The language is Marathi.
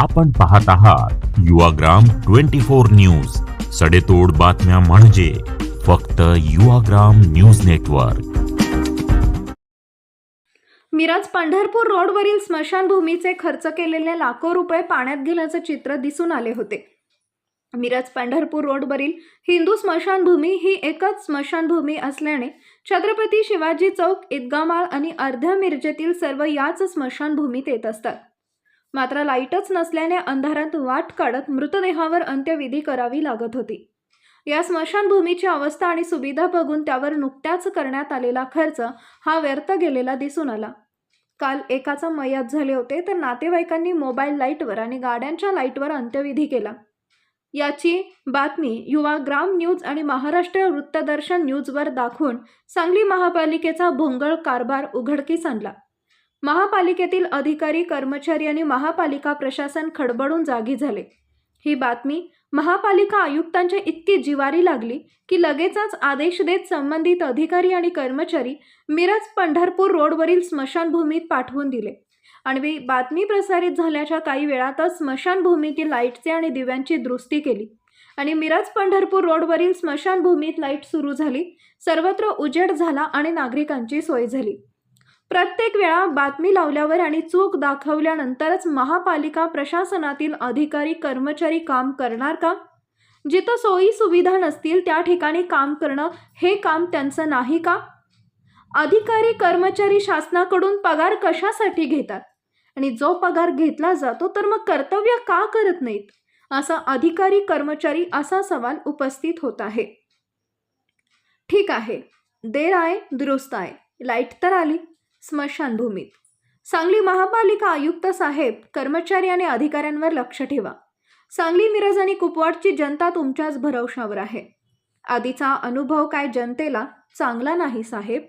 आपण पाहत आहात युवाग्राम ट्वेंटी फोर न्यूज. सडेतोड बातम्या म्हणजे फक्त युवाग्राम न्यूज नेटवर्क. मिरज पंढरपूर रोडवरील स्मशानभूमीचे खर्च केलेले लाखो रुपये पाण्यात गेल्याचं चित्र दिसून आले होते. मिरज पंढरपूर रोडवरील हिंदू स्मशानभूमी ही एकच स्मशानभूमी असल्याने छत्रपती शिवाजी चौक ईदगामाळ आणि अर्ध्या मिरजेतील सर्व याच स्मशानभूमीत येत असतात. मात्र लाईटच नसल्याने अंधारात वाट काढत मृतदेहावर अंत्यविधी करावी लागत होती. या स्मशानभूमीची अवस्था आणि सुविधा बघून त्यावर नुकत्याच करण्यात आलेला खर्च हा व्यर्थ गेलेला दिसून आला. काल एकाचा मयत झाले होते तर नातेवाईकांनी मोबाईल लाईटवर आणि गाड्यांच्या लाईटवर अंत्यविधी केला. याची बातमी युवा ग्राम न्यूज आणि महाराष्ट्र वृत्तदर्शन न्यूजवर दाखवून सांगली महापालिकेचा भोंगळ कारभार उघडकीस आणला. महापालिकेतील अधिकारी कर्मचारी आणि महापालिका प्रशासन खडबडून जागी झाले. ही बातमी महापालिका आयुक्तांच्या इतकी जिवारी लागली की लगेचच आदेश देत संबंधित अधिकारी आणि कर्मचारी मिरज पंढरपूर रोडवरील स्मशानभूमीत पाठवून दिले. आणि बातमी प्रसारित झाल्याच्या काही वेळातच स्मशानभूमीतील लाईटचे आणि दिव्यांची दुरुस्ती केली आणि मिरज पंढरपूर रोडवरील स्मशानभूमीत लाइट सुरू झाली. सर्वत्र उजेड झाला आणि नागरिकांची सोय झाली. प्रत्येक वेळा बातमी लावल्यावर आणि चूक दाखवल्यानंतरच महापालिका प्रशासनातील अधिकारी कर्मचारी काम करणार का? जिथं सोयी सुविधा नसतील त्या ठिकाणी काम करणं हे काम त्यांचं नाही का? अधिकारी कर्मचारी शासनाकडून पगार कशासाठी घेतात? आणि जो पगार घेतला जातो तर मग कर्तव्य का करत नाहीत? असा अधिकारी कर्मचारी असा सवाल उपस्थित होत आहे. ठीक आहे. देर आहे दुरुस्त आहे. लाइट तर आली. स्मशानभूमीत. सांगली महापालिका आयुक्त साहेब कर्मचारी आणि अधिकाऱ्यांवर लक्ष ठेवा. सांगली मिरज आणि कुपवाडची जनता तुमच्याच भरवशावर आहे. आधीचा अनुभव काय जनतेला चांगला नाही साहेब?